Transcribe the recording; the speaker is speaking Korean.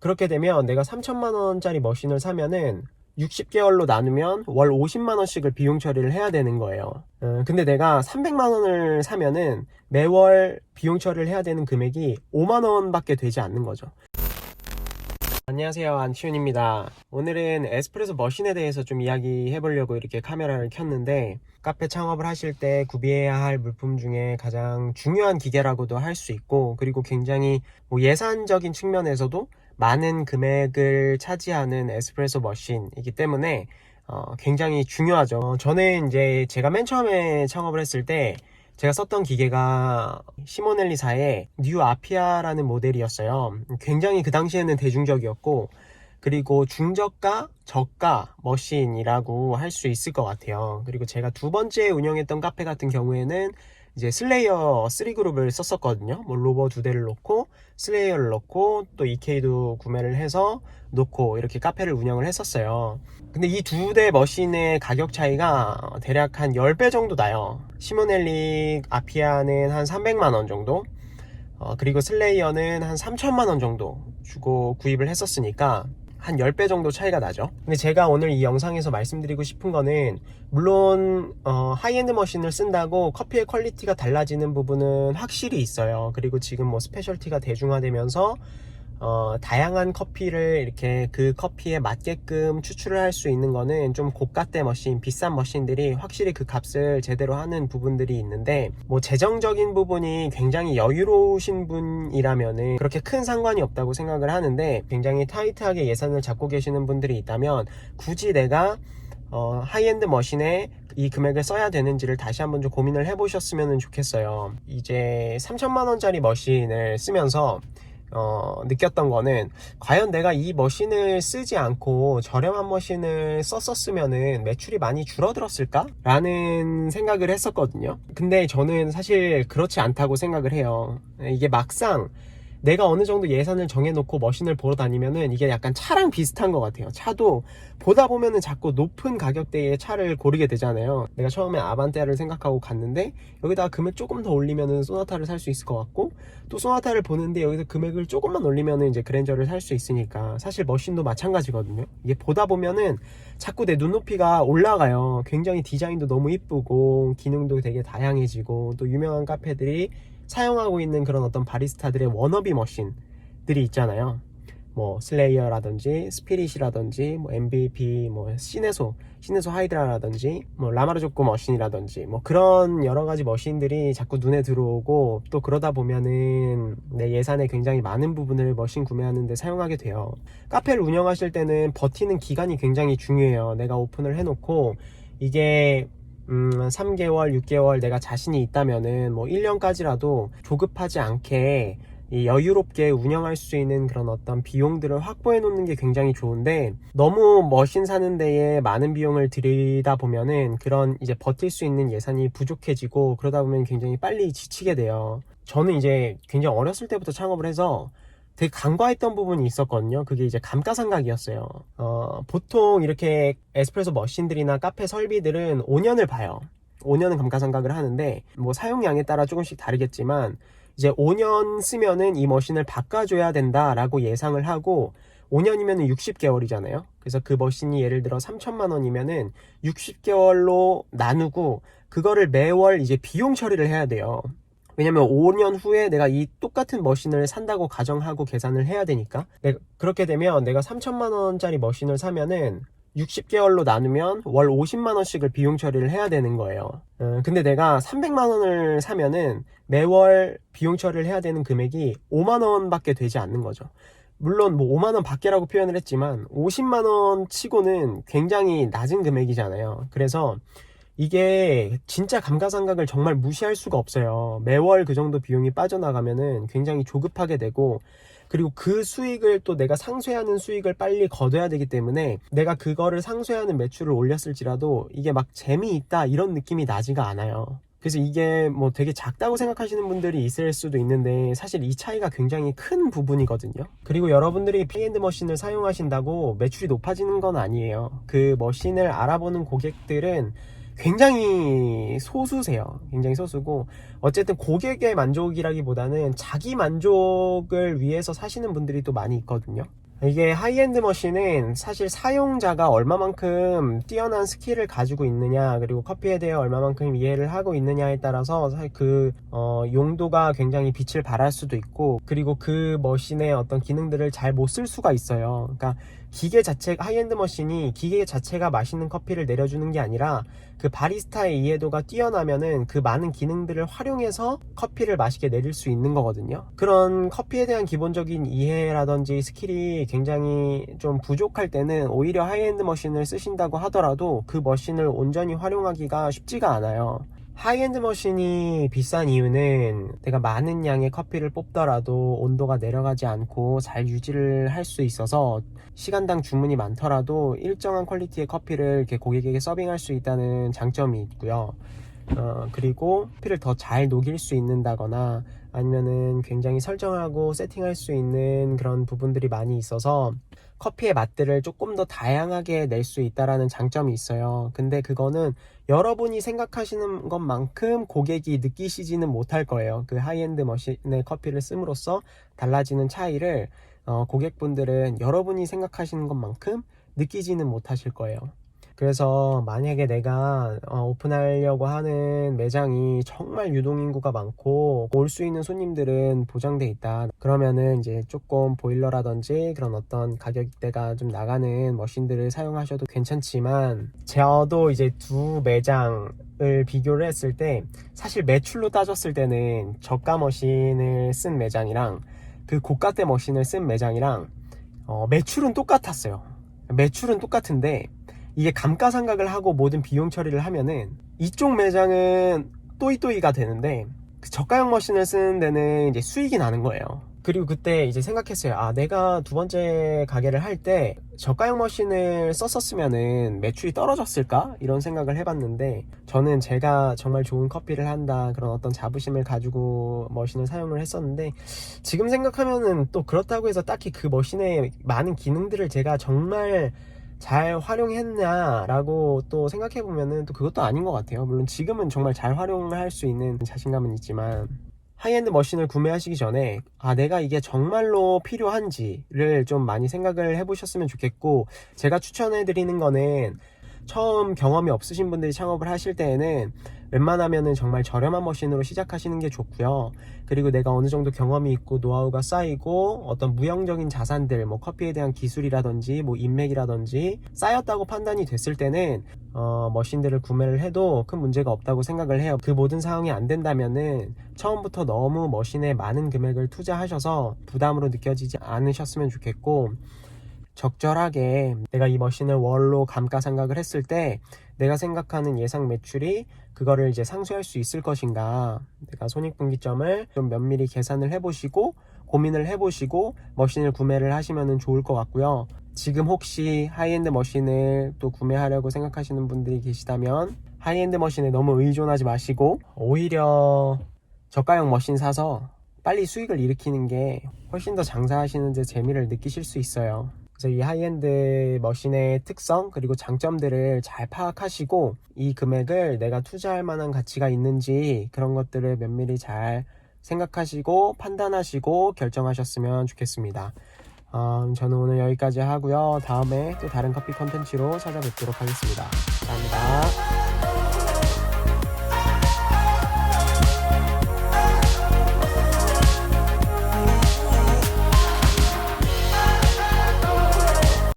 그렇게 되면 내가 3천만 원짜리 머신을 사면은 60개월로 나누면 월 50만 원씩을 비용 처리를 해야 되는 거예요. 어, 근데 내가 300만 원을 사면은 매월 비용 처리를 해야 되는 금액이 5만 원밖에 되지 않는 거죠. 안녕하세요 안치훈입니다 오늘은 에스프레소 머신에 대해서 좀 이야기해 보려고 이렇게 카메라를 켰는데 카페 창업을 하실 때 구비해야 할 물품 중에 가장 중요한 기계라고도 할 수 있고 그리고 굉장히 뭐 예산적인 측면에서도 많은 금액을 차지하는 에스프레소 머신이기 때문에 어, 굉장히 중요하죠 어, 저는 이제 제가 맨 처음에 창업을 했을 때 제가 썼던 기계가 시모넬리사의 뉴 아피아라는 모델이었어요. 굉장히 그 당시에는 대중적이었고, 그리고 중저가, 저가 머신이라고 할 수 있을 것 같아요. 그리고 제가 두 번째 운영했던 카페 같은 경우에는 이제 슬레이어 3그룹을 썼었거든요. 뭐 로버 두 대를 놓고, 슬레이어를 넣고, 또 EK도 구매를 해서 놓고, 이렇게 카페를 운영을 했었어요. 근데 이 두 대 머신의 가격 차이가 대략 한 10배 정도 나요. 시모넬리 아피아는 한 300만 원 정도, 어, 그리고 슬레이어는 한 3천만 원 정도 주고 구입을 했었으니까 한 10배 정도 차이가 나죠. 근데 제가 오늘 이 영상에서 말씀드리고 싶은 거는 물론 어, 하이엔드 머신을 쓴다고 커피의 퀄리티가 달라지는 부분은 확실히 있어요. 그리고 지금 뭐 스페셜티가 대중화되면서 어, 다양한 커피를 이렇게 그 커피에 맞게끔 추출을 할 수 있는 거는 좀 고가대 머신, 비싼 머신들이 확실히 그 값을 제대로 하는 부분들이 있는데, 뭐 재정적인 부분이 굉장히 여유로우신 분이라면은 그렇게 큰 상관이 없다고 생각을 하는데, 굉장히 타이트하게 예산을 잡고 계시는 분들이 있다면, 굳이 내가 어, 하이엔드 머신에 이 금액을 써야 되는지를 다시 한번 좀 고민을 해보셨으면 좋겠어요. 이제 3천만 원짜리 머신을 쓰면서 어, 느꼈던 거는 과연 내가 이 머신을 쓰지 않고 저렴한 머신을 썼었으면은 매출이 많이 줄어들었을까? 라는 생각을 했었거든요. 근데 저는 사실 그렇지 않다고 생각을 해요. 이게 막상 내가 어느 정도 예산을 정해놓고 머신을 보러 다니면은 이게 약간 차랑 비슷한 것 같아요. 차도 보다 보면은 자꾸 높은 가격대의 차를 고르게 되잖아요. 내가 처음에 아반떼를 생각하고 갔는데 여기다가 금액 조금 더 올리면은 소나타를 살 수 있을 것 같고 또 소나타를 보는데 여기서 금액을 조금만 올리면은 이제 그랜저를 살 수 있으니까 사실 머신도 마찬가지거든요. 이게 보다 보면은 자꾸 내 눈높이가 올라가요. 굉장히 디자인도 너무 이쁘고 기능도 되게 다양해지고 또 유명한 카페들이 사용하고 있는 그런 어떤 바리스타들의 워너비 머신들이 있잖아요. 뭐 슬레이어라든지 스피릿이라든지 뭐 MVP 뭐 시네소 시네소 하이드라라든지 뭐 라마르조코 머신이라든지 뭐 그런 여러 가지 머신들이 자꾸 눈에 들어오고 또 그러다 보면은 내 예산의 굉장히 많은 부분을 머신 구매하는데 사용하게 돼요. 카페를 운영하실 때는 버티는 기간이 굉장히 중요해요. 내가 오픈을 해놓고 이게 음, 3개월, 6개월 내가 자신이 있다면은 뭐 1년까지라도 조급하지 않게 이 여유롭게 운영할 수 있는 그런 어떤 비용들을 확보해 놓는 게 굉장히 좋은데 너무 머신 사는 데에 많은 비용을 들이다 보면은 그런 이제 버틸 수 있는 예산이 부족해지고 그러다 보면 굉장히 빨리 지치게 돼요. 저는 이제 굉장히 어렸을 때부터 창업을 해서 되게 간과했던 부분이 있었거든요. 그게 이제 감가상각이었어요. 어, 보통 이렇게 에스프레소 머신들이나 카페 설비들은 5년을 봐요. 5년은 감가상각을 하는데 뭐 사용량에 따라 조금씩 다르겠지만 이제 5년 쓰면은 이 머신을 바꿔줘야 된다라고 예상을 하고 5년이면 60개월이잖아요. 그래서 그 머신이 예를 들어 3천만 원이면은 60개월로 나누고 그거를 매월 이제 비용 처리를 해야 돼요. 왜냐면 5년 후에 내가 이 똑같은 머신을 산다고 가정하고 계산을 해야 되니까. 내가 그렇게 되면 내가 3천만 원짜리 머신을 사면은 60개월로 나누면 월 50만 원씩을 비용 처리를 해야 되는 거예요. 어, 근데 내가 300만 원을 사면은 매월 비용 처리를 해야 되는 금액이 5만 원밖에 되지 않는 거죠. 물론 뭐 5만 원 밖에라고 표현을 했지만 50만 원 치고는 굉장히 낮은 금액이잖아요. 그래서 이게 진짜 감가상각을 정말 무시할 수가 없어요. 매월 그 정도 비용이 빠져나가면은 굉장히 조급하게 되고 그리고 그 수익을 또 내가 상쇄하는 수익을 빨리 거둬야 되기 때문에 내가 그거를 상쇄하는 매출을 올렸을지라도 이게 막 재미있다 이런 느낌이 나지가 않아요. 그래서 이게 뭐 되게 작다고 생각하시는 분들이 있을 수도 있는데 사실 이 차이가 굉장히 큰 부분이거든요. 그리고 여러분들이 페이엔드 머신을 사용하신다고 매출이 높아지는 건 아니에요. 그 머신을 알아보는 고객들은 굉장히 소수세요. 굉장히 소수고 어쨌든 고객의 만족이라기보다는 자기 만족을 위해서 사시는 분들이 또 많이 있거든요. 이게 하이엔드 머신은 사실 사용자가 얼마만큼 뛰어난 스킬을 가지고 있느냐 그리고 커피에 대해 얼마만큼 이해를 하고 있느냐에 따라서 그 어, 용도가 굉장히 빛을 발할 수도 있고 그리고 그 머신의 어떤 기능들을 잘 못 쓸 수가 있어요. 그러니까 기계 자체 하이엔드 머신이 기계 자체가 맛있는 커피를 내려주는 게 아니라 그 바리스타의 이해도가 뛰어나면은 그 많은 기능들을 활용해서 커피를 맛있게 내릴 수 있는 거거든요. 그런 커피에 대한 기본적인 이해라든지 스킬이 굉장히 좀 부족할 때는 오히려 하이엔드 머신을 쓰신다고 하더라도 그 머신을 온전히 활용하기가 쉽지가 않아요. 하이엔드 머신이 비싼 이유는 내가 많은 양의 커피를 뽑더라도 온도가 내려가지 않고 잘 유지를 할 수 있어서 시간당 주문이 많더라도 일정한 퀄리티의 커피를 고객에게 서빙할 수 있다는 장점이 있고요. 어, 그리고 커피를 더 잘 녹일 수 있는다거나 아니면은 굉장히 설정하고 세팅할 수 있는 그런 부분들이 많이 있어서 커피의 맛들을 조금 더 다양하게 낼 수 있다라는 장점이 있어요. 근데 그거는 여러분이 생각하시는 것만큼 고객이 느끼시지는 못할 거예요. 그 하이엔드 머신의 커피를 씀으로써 달라지는 차이를 어, 고객분들은 여러분이 생각하시는 것만큼 느끼지는 못하실 거예요. 그래서 만약에 내가 어, 오픈하려고 하는 매장이 정말 유동인구가 많고 올 수 있는 손님들은 보장돼 있다. 그러면은 이제 조금 보일러라든지 그런 어떤 가격대가 좀 나가는 머신들을 사용하셔도 괜찮지만 저도 이제 두 매장을 비교를 했을 때 사실 매출로 따졌을 때는 저가 머신을 쓴 매장이랑 그 고가대 머신을 쓴 매장이랑 어, 매출은 똑같았어요. 매출은 똑같은데 이게 감가상각을 하고 모든 비용 처리를 하면은 이쪽 매장은 또이또이가 되는데 그 저가형 머신을 쓰는 데는 이제 수익이 나는 거예요. 그리고 그때 이제 생각했어요. 아, 내가 두 번째 가게를 할 때 저가형 머신을 썼었으면은 매출이 떨어졌을까? 이런 생각을 해봤는데 저는 제가 정말 좋은 커피를 한다 그런 어떤 자부심을 가지고 머신을 사용을 했었는데 지금 생각하면은 또 그렇다고 해서 딱히 그 머신의 많은 기능들을 제가 정말 잘 활용했냐라고 또 생각해 보면은 또 그것도 아닌 것 같아요. 물론 지금은 정말 잘 활용할 수 있는 자신감은 있지만 하이엔드 머신을 구매하시기 전에 아 내가 이게 정말로 필요한지를 좀 많이 생각을 해보셨으면 좋겠고 제가 추천해 드리는 거는 처음 경험이 없으신 분들이 창업을 하실 때에는 웬만하면은 정말 저렴한 머신으로 시작하시는 게 좋고요. 그리고 내가 어느 정도 경험이 있고 노하우가 쌓이고 어떤 무형적인 자산들, 뭐 커피에 대한 기술이라든지 뭐 인맥이라든지 쌓였다고 판단이 됐을 때는 어, 머신들을 구매를 해도 큰 문제가 없다고 생각을 해요. 그 모든 상황이 안 된다면은 처음부터 너무 머신에 많은 금액을 투자하셔서 부담으로 느껴지지 않으셨으면 좋겠고 적절하게 내가 이 머신을 월로 감가상각을 했을 때 내가 생각하는 예상 매출이 그거를 이제 상쇄할 수 있을 것인가 내가 손익분기점을 좀 면밀히 계산을 해보시고 고민을 해보시고 머신을 구매를 하시면 좋을 것 같고요 지금 혹시 하이엔드 머신을 또 구매하려고 생각하시는 분들이 계시다면 하이엔드 머신에 너무 의존하지 마시고 오히려 저가형 머신 사서 빨리 수익을 일으키는 게 훨씬 더 장사하시는 데 재미를 느끼실 수 있어요. 그래서 이 하이엔드 머신의 특성 그리고 장점들을 잘 파악하시고 이 금액을 내가 투자할 만한 가치가 있는지 그런 것들을 면밀히 잘 생각하시고 판단하시고 결정하셨으면 좋겠습니다. 어, 저는 오늘 여기까지 하고요. 다음에 또 다른 커피 컨텐츠로 찾아뵙도록 하겠습니다. 감사합니다.